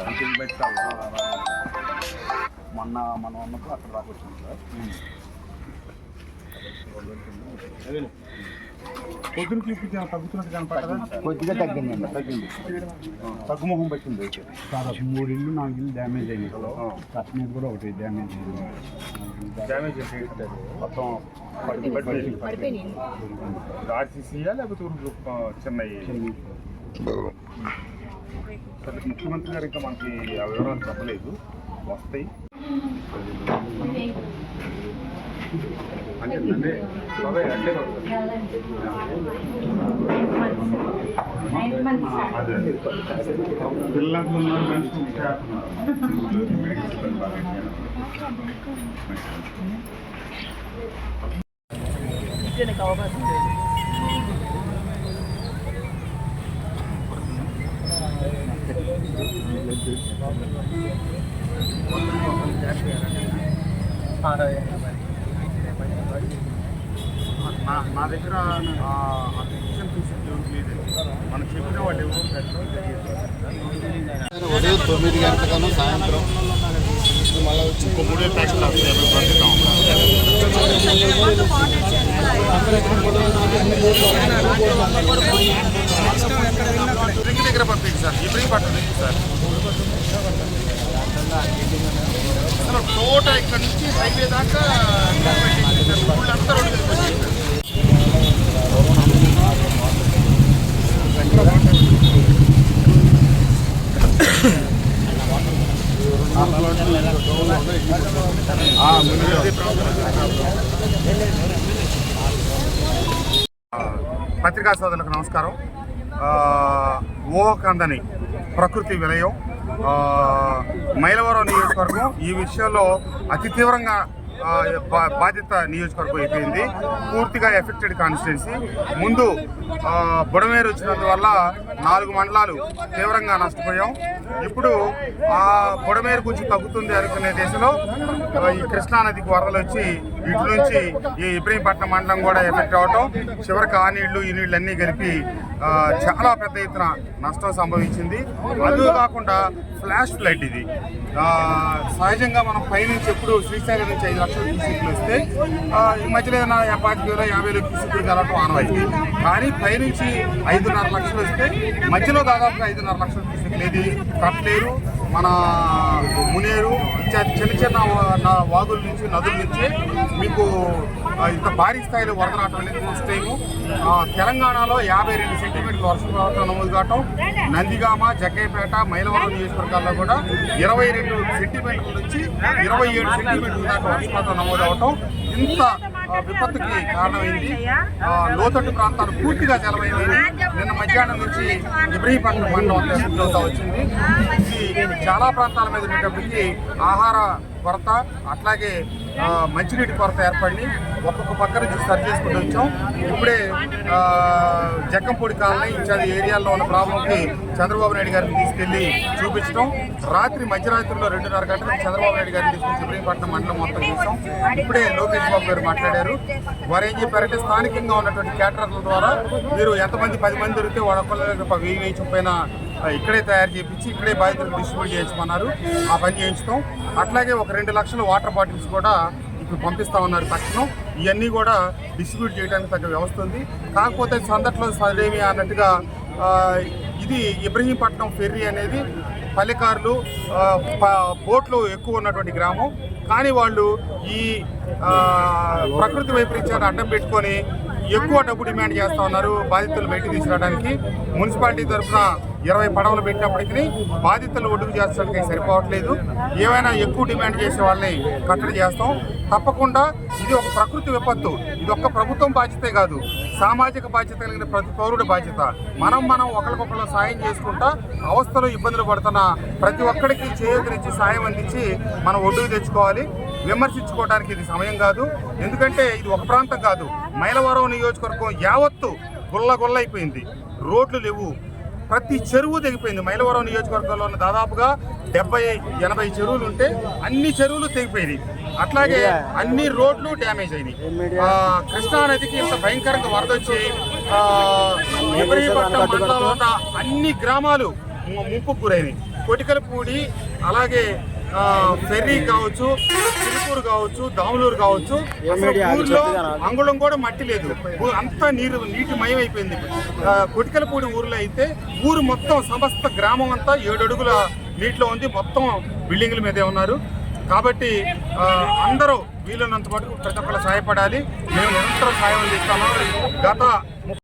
అంత బయట మొన్న మనం ఉన్నప్పుడు అక్కడ దాకా వచ్చింది సార్ పొద్దున చూపించిన తగ్గుతున్నట్టు కనపడదా? కొద్దిగా తగ్గిందండి తగ్గింది. తగ్గుముఖం పెట్టింది అయితే. దాదాపు మూడు ఇల్లు నాలుగు ఇల్లు డ్యామేజ్ అయినాయి కట్ మీద కూడా ఒకటి డ్యామేజ్ అయింది డ్యామేజ్ మొత్తం ఆర్సీసీయా లేకపోతే చెన్నై? సరే ముఖ్యమంత్రి గారు ఇంకా మనకి ఆ వివరాలు చెప్పలేదు. వస్తాయి. అంటే పిల్లలకు అవకాశం లేదు. నా దగ్గర మనం చెప్పిన వాళ్ళు ఉదయం తొమ్మిది గంటలకను సాయంత్రం మళ్ళీ వచ్చి ఇంకో మూడే ట్యాక్స్లు వస్తాయి దగ్గర పంపించి సార్. ఇబ్రహీం పట్ల సార్? అసలు టోటల్ ఇక్కడ నుంచి హైవే దాకా ఊళ్ళంతా రోడ్డు పత్రికా సోదరులకు నమస్కారం. ఓకందని ప్రకృతి విలయం మైలవరం నియోజకవర్గం ఈ విషయంలో అతి తీవ్రంగా బాధిత నియోజకవర్గం అయిపోయింది. పూర్తిగా ఎఫెక్టెడ్ కాన్స్టిట్యున్సీ ముందు బుడమేరు వచ్చినందువల్ల నాలుగు మండలాలు తీవ్రంగా నష్టపోయాం. ఇప్పుడు ఆ బుడమేరు గురించి తగ్గుతుంది అనుకునే దేశంలో ఈ కృష్ణానదికి వరదలు వచ్చి ఇటు నుంచి ఈ ఇబ్రహీంపట్నం మండలం కూడా ఎఫెక్ట్ అవటం చివరికి ఆ నీళ్ళు ఈ నీళ్ళు అన్నీ కలిపి చాలా పెద్ద ఎత్తున నష్టం సంభవించింది. అదే కాకుండా ఫ్లాష్ ఫ్లడ్ ఇది. సహజంగా మనం పైనుంచి ఎప్పుడు శ్రీశైలం నుంచి ఐదు లక్షల క్యూసెక్లు వస్తే ఈ మధ్యలో ఏదైనా పాతిక వేల యాభై వేల క్యూసెక్లు కలవటం ఆనవాయితీ. కానీ పైనుంచి ఐదున్నర లక్షలు వస్తే మధ్యలో దాదాపుగా ఐదున్నర లక్షల క్యూసెక్లు ఏది కట్లేరు మన మునేరు చిన్న చిన్న నా వాగుల నుంచి నదుల నుంచి మీకు ఇంత భారీ స్థాయిలో వరద రావటం అనేది ఫస్ట్ టైము తెలంగాణలో యాభై రెండు సెంటీమీటర్ల వర్షపాతం నమోదు కావటం నందిగామ జగ్గైపేట మైలవరం నియోజకవర్గాల్లో కూడా ఇరవై రెండు సెంటీమీటర్ల నుంచి ఇరవై ఏడు సెంటీమీటర్ల దాకా వర్షపాతం నమోదు ఇంత విపత్తుకి కారణమైంది. ఆ, లోతట్టు ప్రాంతాలు పూర్తిగా జలమైనవి నిన్న మధ్యాహ్నం నుంచి ఇబ్రహీపట్నం మండలం వచ్చింది. ఇది చాలా ప్రాంతాల మీద ఉండేటప్పటికీ ఆహార కొరత అట్లాగే మంచినీటి కొరత ఏర్పడి ఒక్కొక్క పక్కన సర్చ్ సరి చేసుకుంటూ వచ్చాం. ఇప్పుడే జక్కంపూడి కాలనీ ఇత్యాది ఏరియాల్లో ఉన్న ప్రాబ్లంకి చంద్రబాబు నాయుడు గారిని తీసుకెళ్ళి చూపించడం. రాత్రి మధ్యరాత్రిలో రెండున్నర గంటలకు చంద్రబాబు నాయుడు గారిని తీసుకుని సుప్రీంపట్నం మండలం మొత్తం చూసాం. ఇప్పుడే లోకేష్ బాబు గారు మాట్లాడారు. వారు ఏం చెప్పారంటే స్థానికంగా ఉన్నటువంటి క్యాటరర్ల ద్వారా మీరు ఎంతమంది పది మంది దొరికితే వాళ్ళ ఒక్కళ్ళ వెయ్యి వెయ్యి ఇక్కడే తయారు చేయించి ఇక్కడే బాధితులకు డిస్ట్రిబ్యూట్ చేయించమన్నారు. ఆ పని చేయించుతాం. అట్లాగే ఒక రెండు లక్షల వాటర్ బాటిల్స్ కూడా ఇప్పుడు పంపిస్తా ఉన్నారు తక్షణం. ఇవన్నీ కూడా డిస్ట్రిబ్యూట్ చేయడానికి తగ్గ వ్యవస్థ ఉంది. కాకపోతే సందట్లో సరేమి అన్నట్టుగా ఇది ఇబ్రహీంపట్నం ఫెర్రీ అనేది పల్లెకారులు బోట్లు ఎక్కువ ఉన్నటువంటి గ్రామం. కానీ వాళ్ళు ఈ ప్రకృతి వైపరీత్యాన్ని అడ్డం పెట్టుకొని ఎక్కువ డబ్బు డిమాండ్ చేస్తా ఉన్నారు బాధితులు బయటకు తీసుకురావడానికి. మున్సిపాలిటీ తరఫున ఇరవై పడవలు పెట్టినప్పటికీ బాధితులు ఒడ్డుకు చేర్చడానికి సరిపోవట్లేదు. ఏమైనా ఎక్కువ డిమాండ్ చేసే వాళ్ళని కట్టడి చేస్తాం. తప్పకుండా ఇది ఒక ప్రకృతి విపత్తు. ఇది ఒక్క ప్రభుత్వం బాధ్యతే కాదు. సామాజిక బాధ్యత కలిగిన ప్రతి పౌరుడి బాధ్యత. మనం మనం ఒకరికొకరు సాయం చేసుకుంటా అవస్థలు ఇబ్బందులు పడుతున్న ప్రతి ఒక్కడికి చేయూతనిచ్చి సాయం అందించి మనం ఒడ్డుకు తెచ్చుకోవాలి. విమర్శించుకోవడానికి ఇది సమయం కాదు. ఎందుకంటే ఇది ఒక ప్రాంతం కాదు. మైలవరం నియోజకవర్గం యావత్తు గుల్ల గుల్ల అయిపోయింది రోడ్లు లేవు. ప్రతి చెరువు తెగిపోయింది. మైలవరం నియోజకవర్గంలో ఉన్న దాదాపుగా డెబ్బై ఎనభై చెరువులు ఉంటే అన్ని చెరువులు తెగిపోయినాయి. అట్లాగే అన్ని రోడ్లు డ్యామేజ్ అయినాయి. ఆ, కృష్ణా నదికి ఇంత భయంకరంగా వరద వచ్చి ఇబ్రహీంపట్నం మండలంలో ఉన్న అన్ని గ్రామాలు ము- ముంపుకు గురైనాయి. కొటికలపూడి అలాగే ఫెర్రీ కావచ్చు చిలుకూరు కావచ్చు దాములూరు కావచ్చు. ఊర్లో అంగుళం కూడా మట్టి లేదు. అంతా నీరు నీటి మయం అయిపోయింది కొటికలపూడి ఊర్లో అయితే ఊరు మొత్తం సమస్త గ్రామం అంతా ఏడు అడుగుల నీటిలో ఉంది. మొత్తం బిల్డింగ్ల మీదే ఉన్నారు. కాబట్టి అందరూ వీలున్నంత మటుకు ప్రతి ఒక్కరు సహాయపడాలి. మేము నిరంతరం సాయం అందిస్తాము. గత